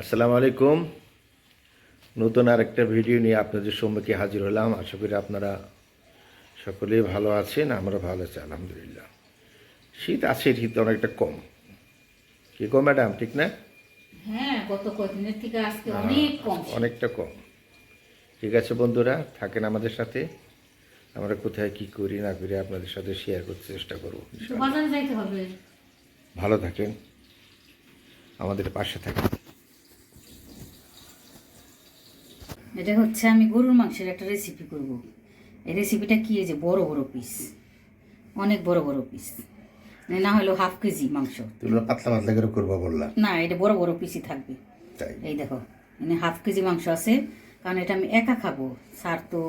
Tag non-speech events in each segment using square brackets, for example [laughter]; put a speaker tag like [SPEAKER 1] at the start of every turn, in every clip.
[SPEAKER 1] আসসালামু আলাইকুম। নতুন আর একটা ভিডিও নিয়ে আপনাদের সম্মুখে হাজির হলাম। আশা করি আপনারা সকলেই ভালো আছেন আমরা ভালো আছি আলহামদুলিল্লাহ। শীত আছে শীত অনেকটা কম। কি কম ম্যাডাম ঠিক না?
[SPEAKER 2] হ্যাঁ
[SPEAKER 1] অনেকটা কম। ঠিক আছে বন্ধুরা থাকেন আমাদের সাথে। আমরা কোথায় কি করি না করি আপনাদের সাথে শেয়ার করতে চেষ্টা করব ভালো থাকেন। আমাদের পাশে থাকেন।
[SPEAKER 2] এটা হচ্ছে আমি গরুর মাংসের একটা রেসিপি করব। এই রেসিপিটা কি যে বড় বড় পিস অনেক বড় বড় পিস মানে না হলেও হাফ কেজি মাংস।
[SPEAKER 1] পাতলা পাতলা করে করব বললাম
[SPEAKER 2] না এটা বড় বড় পিসই থাকবে। এই দেখো মানে হাফ কেজি মাংস আছে। কারণ এটা আমি একা খাব। স্যার তো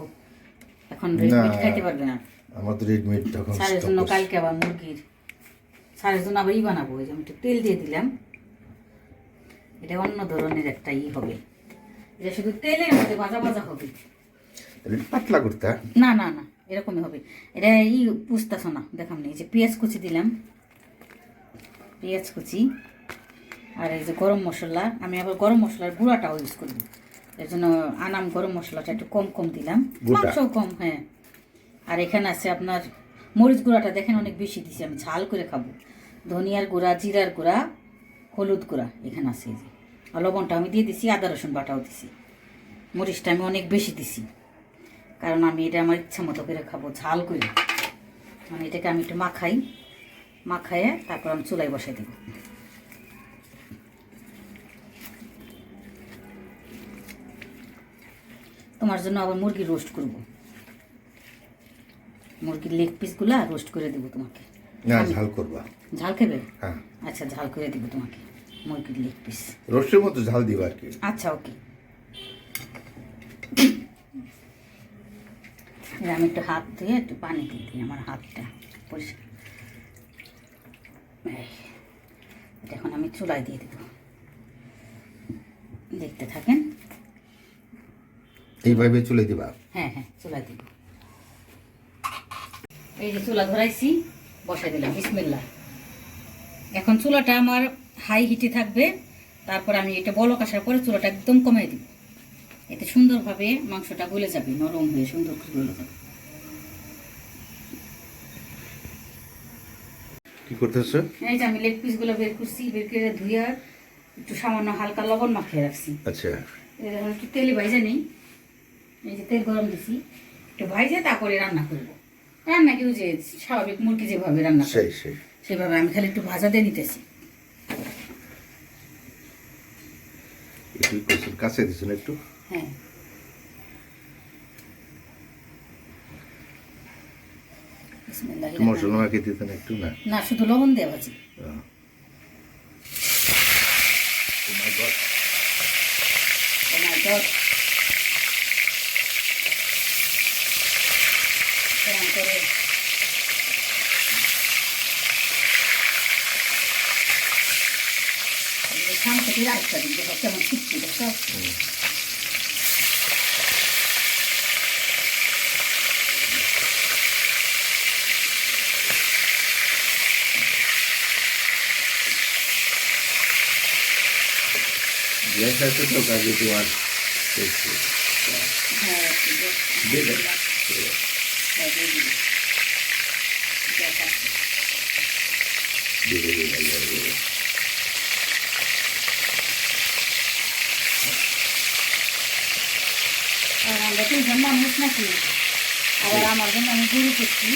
[SPEAKER 2] এখন রেডমিট খাইতে পারবে না।
[SPEAKER 1] আমার তো রেডমিট তখন
[SPEAKER 2] স্যারের জন্য কালকে আবার মুরগির। স্যারের জন্য আবার ই বানাবো। ওই যে আমি একটু তেল দিয়ে দিলাম। এটা অন্য ধরনের একটা ই হবে। এটা শুধু তেলের মধ্যে ভাজা ভাজা হবে।
[SPEAKER 1] পাতলা করতে?
[SPEAKER 2] না না না এরকমই হবে। এটা ই পুষতেছ না দেখাম নেই যে পেঁয়াজ কুচি দিলাম। পেঁয়াজ কুচি আর এই যে গরম মশলা আমি আবার গরম মশলার গুঁড়াটাও ইউজ করব এর জন্য আনাম গরম মশলাটা একটু কম কম দিলাম? মাংসও কম হ্যাঁ। আর এখানে আছে আপনার মরিচ গুঁড়াটা দেখেন অনেক বেশি দিছি আমি ঝাল করে খাব। ধনিয়ার গুঁড়া জিরার গুঁড়া হলুদ গুঁড়া এখানে আছে এই যে। লবণটা আমি দিয়ে দিছি আদা রসুন বাটাও দিছি। মরিচটা আমি অনেক বেশি দিছি। কারণ আমি এটা আমার ইচ্ছা মতো করে খাব ঝাল করে। মানে এটাকে আমি একটু মাখাই মাখাইয়ে তারপর আমি চুলাই বসাই দেবো। তোমার জন্য আবার মুরগি রোস্ট করব। মুরগির লেগ পিসগুলা রোস্ট করে দেবো তোমাকে।
[SPEAKER 1] ঝাল করবা।
[SPEAKER 2] ঝাল খেবে?
[SPEAKER 1] হ্যাঁ।
[SPEAKER 2] আচ্ছা ঝাল করে দেবো তোমাকে। মুরগির লেগ পিস
[SPEAKER 1] রোস্টের মতো ঝাল দিবা আর কি।
[SPEAKER 2] আচ্ছা ওকে আমি একটু হাত ধুয়ে একটু পানি দিয়ে দিই আমার হাতটা। পরিষ্কার এটা এখন আমি চুলায় দিয়ে দেবো। দেখতে থাকেন?
[SPEAKER 1] এইভাবে চলে দিবা।
[SPEAKER 2] হ্যাঁ হ্যাঁ চুলায় দিব। এই যে চুলা ধরাইছি বসাই দিলাম বিসমিল্লা এখন চুলাটা আমার হাই হিটে থাকবে। তারপর আমি এটা বলক আসার পরে চুলাটা একদম কমাই দিব। এতে সুন্দরভাবে মাংসটা গলে যাবে নরম হয়ে সুন্দর করে গলে যাবে।
[SPEAKER 1] কি করতেছো?
[SPEAKER 2] এই যে আমি লেগ পিসগুলো বের করছি বের করে ধুয়ে একটু সামান্য হালকা লবণ মাখিয়ে রাখছি।
[SPEAKER 1] আচ্ছা।
[SPEAKER 2] একটু তেলে ভাইজে নেই। এই যে তেল গরম দিছি একটু ভাইজে তারপরে রান্না করব। রান্না কেউ যে স্বাভাবিক মুরগি যেভাবে রান্না
[SPEAKER 1] সেই।
[SPEAKER 2] সেভাবে আমি খালি একটু ভাজা দিয়ে নিতেছি।
[SPEAKER 1] একটু করছেন কাছে দিছেন একটু।
[SPEAKER 2] হ্যাঁ।
[SPEAKER 1] মশলা মাখিয়ে দিতেন একটু? না।
[SPEAKER 2] না শুধু লবণ দেওয়া ভাজি
[SPEAKER 1] আহ। Oh my God.
[SPEAKER 2] Oh my God কেমন করে সামনে থেকে আরেকটা দিন দেখো কেমন শিখছি দেখো
[SPEAKER 1] গ্যাস আছে তো কাজে তোমার দেখছি।
[SPEAKER 2] হ্যাঁ একটু বেশ
[SPEAKER 1] দিয়ে দাও।
[SPEAKER 2] হ্যাঁ, দিয়ে দিবি। গ্যাস আছে।
[SPEAKER 1] দিয়ে দেবে, দিয়ে দেবে, দিয়ে দেবে।
[SPEAKER 2] আর মানুষ নাকি? আবার আমার জন্য আমি গুরু করছি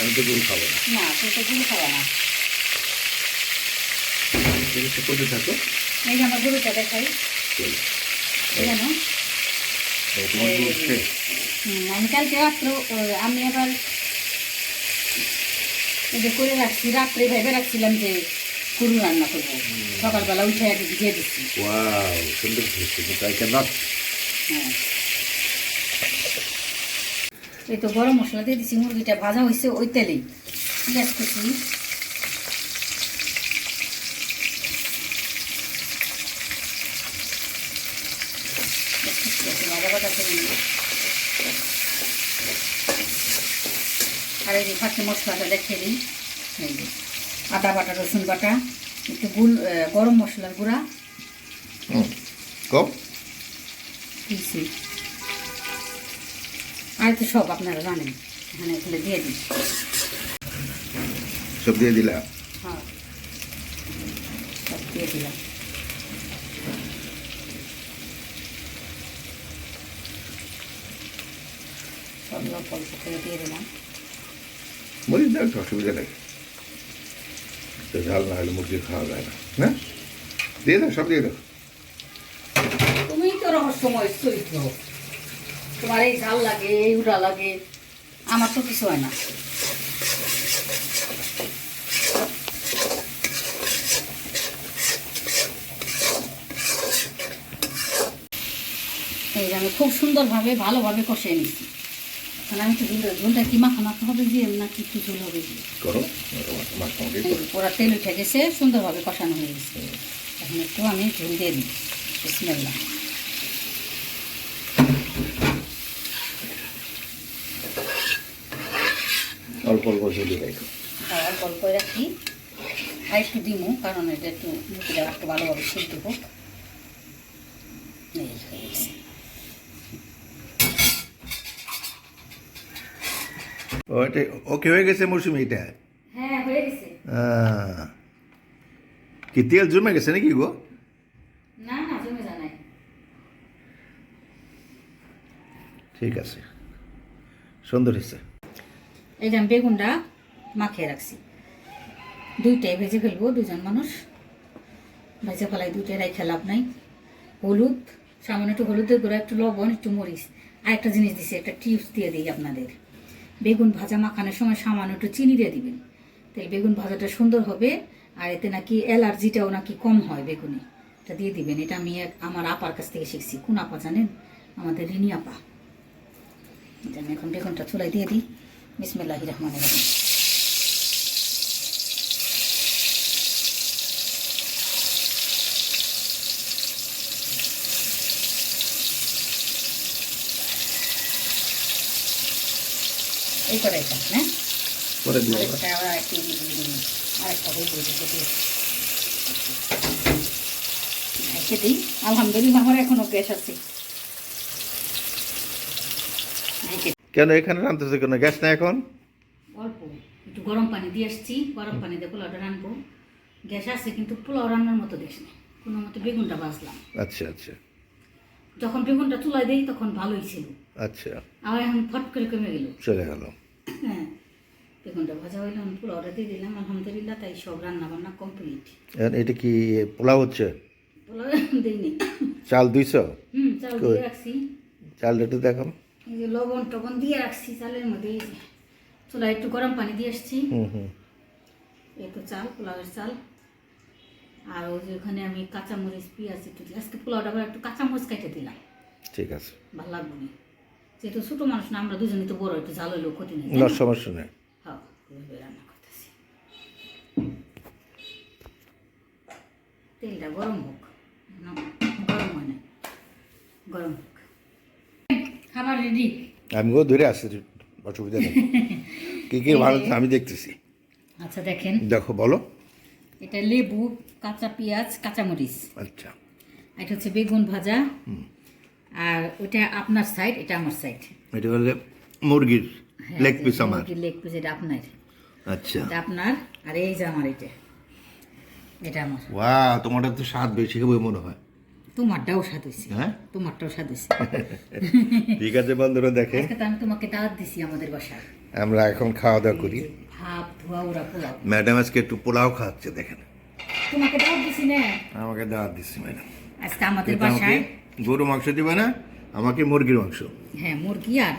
[SPEAKER 1] আমি তো গরু খাব না।
[SPEAKER 2] না তুই তো গুরু খাওয়া না।
[SPEAKER 1] করতে থাকো।
[SPEAKER 2] এই যে আমার দেখাই। আমি কালকে রাত্র আমি আবার যে করে রাখছি রাত্রে ভেবে রাখছিলাম যে গরু রান্না করব। সকালবেলা উঠে দিয়ে দিচ্ছি
[SPEAKER 1] সুন্দর
[SPEAKER 2] হ্যাঁ। এই তো গরম মশলা দিয়ে দিছি মুরগিটা ভাজা হয়েছে ওই তেলেই। পেঁয়াজ কুচি আর এই ফাঁকি মশলাটা দেখে দিই। আদা বাটা রসুন বাটা একটু গুল গরম মশলার গুঁড়া।
[SPEAKER 1] কম?
[SPEAKER 2] আর তো সব আপনারা জানেন। এখানে এগুলো দিয়ে দিন।
[SPEAKER 1] সব দিয়ে দিলাম
[SPEAKER 2] হ্যাঁ। সব দিয়ে দিলাম। সব অল্প অল্প করে দিয়ে দিলাম।
[SPEAKER 1] মরিচ দাও একটু অসুবিধা নেই। তো ঝাল না হলে মুরগি খাওয়া যায় না। না? দিয়ে দাও সব দিয়ে দাও।
[SPEAKER 2] তুমি তো রহস্যময় চরিত্র তোমার এই ঝাল লাগে এই উড়া লাগে আমার তো কিছু হয় না। এই আমি খুব সুন্দরভাবে ভালোভাবে কষিয়ে নিচ্ছি। এখন আমি তো ঝুল ঝুলটা কি মাখা মাখা হবে দিয়ে না কি কি ঝুল হবে পুরা তেল উঠে গেছে সুন্দরভাবে কষানো হয়ে গেছে। এখন একটু আমি ঝুল দিয়ে দিই। বিসমিল্লাহ।
[SPEAKER 1] অল্প অল্প ঝুলি রাখো।
[SPEAKER 2] আর একটু দিমু কারণ এটা একটু মুখিটা একটু ভালোভাবে সিদ্ধ হোক। এই হয়ে গেছে।
[SPEAKER 1] ও ওকে হয়ে গেছে মৌসুমি এটা?
[SPEAKER 2] হ্যাঁ হয়ে গেছে।
[SPEAKER 1] কি তেল জমে গেছে নাকি গো?
[SPEAKER 2] না না জমে জানাই
[SPEAKER 1] ঠিক আছে। সুন্দর হয়েছে।
[SPEAKER 2] এই যে আমি বেগুনটা মাখিয়ে রাখছি। দুইটাই ভেজে ফেলব দুজন মানুষ। ভেজে ফেলাই দুইটাই রাই লাভ নাই। হলুদ, সামান্য একটু হলুদের গুঁড়া, একটু লবণ, একটু মরিচ। আর একটা জিনিস দিছি, একটা টিপস দিয়ে দিই আপনাদের। বেগুন ভাজা মাখানোর সময় সামান্য একটু চিনি দিয়ে দিবেন। তাই বেগুন ভাজাটা সুন্দর হবে, আর এতে নাকি অ্যালার্জিটাও নাকি কম হয় বেগুনে। এটা দিয়ে দিবেন, এটা আমি আমার আপার কাছ থেকে শিখছি। কোন আপা জানেন? আমাদের রিনি আপা। এটা আমি এখন বেগুনটা চুলাই দিয়ে দিই। বিসমিল্লাহ রহমান রহিম। এই কড়াইটা হ্যাঁ?
[SPEAKER 1] পরে দিয়ে
[SPEAKER 2] আরেকটা আবার একটু দিই। আরেকটা দিয়ে। দিই। আলহামদুলিল্লাহ আমার এখনও গ্যাস আছে
[SPEAKER 1] কেন এখানে রান্তেছে কেন? গ্যাস না এখন?
[SPEAKER 2] অল্প। একটু গরম পানি দিয়ে আসছি গরম পানি দিয়ে পোলাওটা রানবো গ্যাস আছে কিন্তু পোলাও রান্নার মতো গ্যাস নেই। কোনো মতো বেগুনটা বাজলাম
[SPEAKER 1] আচ্ছা আচ্ছা।
[SPEAKER 2] যখন বেগুনটা চুলায় দিই তখন ভালোই ছিল।
[SPEAKER 1] আচ্ছা।
[SPEAKER 2] আবার এখন ফট করে কমে গেল।
[SPEAKER 1] চলে গেল।
[SPEAKER 2] হ্যাঁ বেগুনটা ভাজা হইল আমি পোলাওটা দিয়ে দিলাম আলহামদুলিল্লাহ তাই সব রান্না বান্না কমপ্লিট
[SPEAKER 1] এটা কি পোলাও হচ্ছে?
[SPEAKER 2] পোলাও দিইনি।
[SPEAKER 1] চাল দুইশো?
[SPEAKER 2] হুম চাল দিয়ে রাখছি।
[SPEAKER 1] চালটা একটু দেখো
[SPEAKER 2] যে লবণ টবণ দিয়ে রাখছি চালের মধ্যে এই যে চুলায় একটু গরম পানি দিয়ে আসছি। এই তো চাল পোলাওয়ের চাল। আর ওই যে ওখানে আমি কাঁচামরিচ পেঁয়াজ একটু দিই আজকে পোলাওটা আবার একটু কাঁচামরিচ কেটে দিলাম।
[SPEAKER 1] ঠিক আছে।
[SPEAKER 2] ভালো লাগবে না। যেহেতু ছোটো মানুষ না আমরা দুজনে তো বড় একটু ঝাল হইলেও ক্ষতি নেই?
[SPEAKER 1] সমস্যা নেই।
[SPEAKER 2] হ্যাঁ রান্না করতেছি। তেলটা গরম হোক। গরম হয় না গরম। খাবার রেডি
[SPEAKER 1] আমিও ধরে আসছি অসুবিধা নেই। [laughs] কি কি ভালো আমি দেখতেছি।
[SPEAKER 2] আচ্ছা দেখেন।
[SPEAKER 1] দেখো বলো।
[SPEAKER 2] এটা লেবু কাঁচা পেঁয়াজ কাঁচামরিচ।
[SPEAKER 1] আচ্ছা।
[SPEAKER 2] এটা হচ্ছে বেগুন ভাজা। আর ওটা আপনার সাইড এটা আমার সাইড
[SPEAKER 1] এটা হলে মুরগির লেগ পিস আমার।
[SPEAKER 2] লেগ পিস এটা আপনার।
[SPEAKER 1] আচ্ছা।
[SPEAKER 2] এটা আপনার আর এই যে আমার এটা। এটা আমার।
[SPEAKER 1] ওয়া তোমারটা তো স্বাদ বেশি হবে মনে হয়।
[SPEAKER 2] তোমারটাও স্বাদ হয়েছে
[SPEAKER 1] হ্যাঁ?
[SPEAKER 2] তোমারটাও স্বাদ হয়েছে [laughs]
[SPEAKER 1] ঠিক আছে বন্ধুরা দেখে।
[SPEAKER 2] আমি তোমাকে দাওয়াত দিছি আমাদের বাসায়।
[SPEAKER 1] আমরা এখন খাওয়া দাওয়া করি।
[SPEAKER 2] ভাত ধোয়া ওরা পোলাও
[SPEAKER 1] ম্যাডাম আজকে একটু পোলাও খাচ্ছে দেখেন।
[SPEAKER 2] তোমাকে দাওয়াত দিছি না।
[SPEAKER 1] আমাকে দাওয়াত দিচ্ছি ম্যাডাম।
[SPEAKER 2] আজকে আমাদের বাসায়
[SPEAKER 1] গরু মাংস দিবে না আমাকে মুরগির মাংস।
[SPEAKER 2] হ্যাঁ মুরগি আর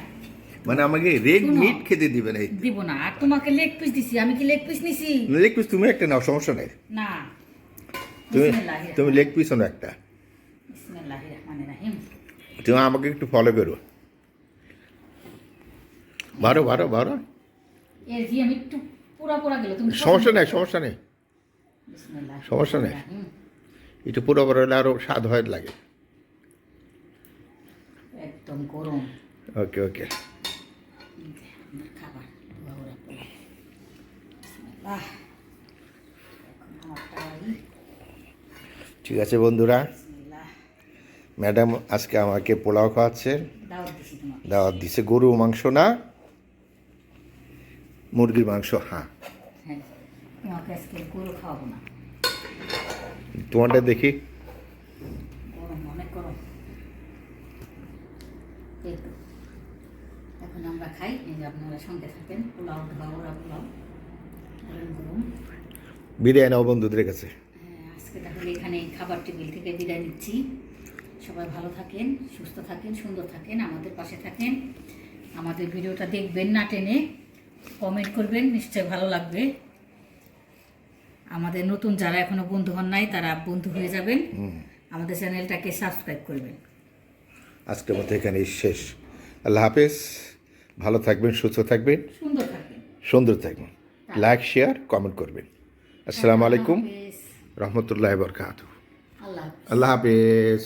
[SPEAKER 1] মানে আমাকে রেড মিট খেতে দিবে না
[SPEAKER 2] দিব না। আর তোমাকে লেগ পিস দিছি। আমি কি লেগ পিস নিছি?
[SPEAKER 1] লেগ পিস তুমি একটা নাও সমস্যা নেই।
[SPEAKER 2] না।
[SPEAKER 1] তুমি তুমি লেগ পিসও না একটা।
[SPEAKER 2] রহিম
[SPEAKER 1] তুমি আমাকে একটু ফলো করো। বারো বারো বারো।
[SPEAKER 2] এর যে আমি একটু পুরা পুরা গেল তুমি
[SPEAKER 1] সমস্যা নেই সমস্যা নেই। সমস্যা নেই। একটু পুরো বড় হলে আরও স্বাদ হয় লাগে।
[SPEAKER 2] একদম গরম।
[SPEAKER 1] ওকে ওকে
[SPEAKER 2] খাবার
[SPEAKER 1] ঠিক আছে বন্ধুরা। ম্যাডাম আজকে আমাকে পোলাও খাওয়াচ্ছেন
[SPEAKER 2] দাওয়াত দিছি
[SPEAKER 1] গরু মাংস না মুরগির মাংস হ্যাঁ।
[SPEAKER 2] হ্যাঁ
[SPEAKER 1] তোমারটা দেখি।
[SPEAKER 2] এখন আমরা খাই আপনারা সঙ্গে থাকেন। পোলাও পোলাও।
[SPEAKER 1] বিদায় নাও বন্ধুদের কাছে।
[SPEAKER 2] হ্যাঁ, আজকে তাহলে এখানে খাবার টেবিল থেকে বিদায় নিচ্ছি। সবাই ভালো থাকেন সুস্থ থাকেন সুন্দর থাকেন আমাদের পাশে থাকেন। আমাদের ভিডিওটা দেখবেন না টেনে কমেন্ট করবেন নিশ্চয় ভালো লাগবে। আমাদের নতুন যারা এখনও বন্ধু হন নাই তারা বন্ধু হয়ে যাবেন। আমাদের চ্যানেলটাকে সাবস্ক্রাইব করবেন।
[SPEAKER 1] আজকের মতো এখানে শেষ। আল্লাহ হাফেজ। ভালো থাকবেন সুস্থ থাকবেন।
[SPEAKER 2] সুন্দর থাকবেন।
[SPEAKER 1] সুন্দর থাকবেন। লাইক শেয়ার কমেন্ট করবেন। আসসালামু আলাইকুম। রহমতুল্লাহ বরকাত আল্লাহ হাফেজ।